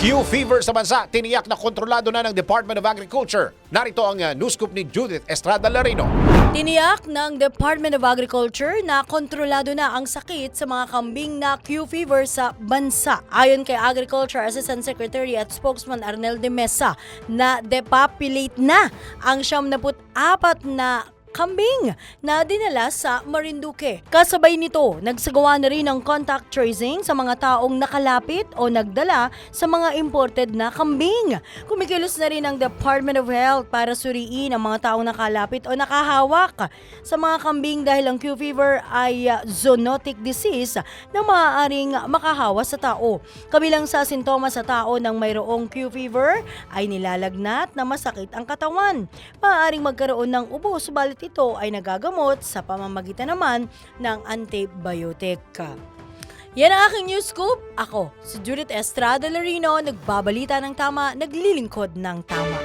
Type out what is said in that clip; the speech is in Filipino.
Q fever sa bansa, tiniyak na kontrolado na ng Department of Agriculture. Narito ang uh, news scoop ni Judith Estrada Larino. Tiniyak ng Department of Agriculture na kontrolado na ang sakit sa mga kambing na Q fever sa bansa. Ayon kay Agriculture Assistant Secretary at Spokesman Arnel de Mesa na depopulate na ang 74 na kambing na dinala sa Marinduque. Kasabay nito, nagsagawa na rin ng contact tracing sa mga taong nakalapit o nagdala sa mga imported na kambing. Kumikilos na rin ang Department of Health para suriin ang mga taong nakalapit o nakahawak sa mga kambing dahil ang Q fever ay uh, zoonotic disease na maaaring makahawa sa tao. Kabilang sa sintomas sa tao ng mayroong Q fever ay nilalagnat na masakit ang katawan. Maaaring magkaroon ng ubo subalit ito ay nagagamot sa pamamagitan naman ng antibiotic. Yan ang aking news scoop. Ako, si Judith Estrada Larino, nagbabalita ng tama, naglilingkod ng tama.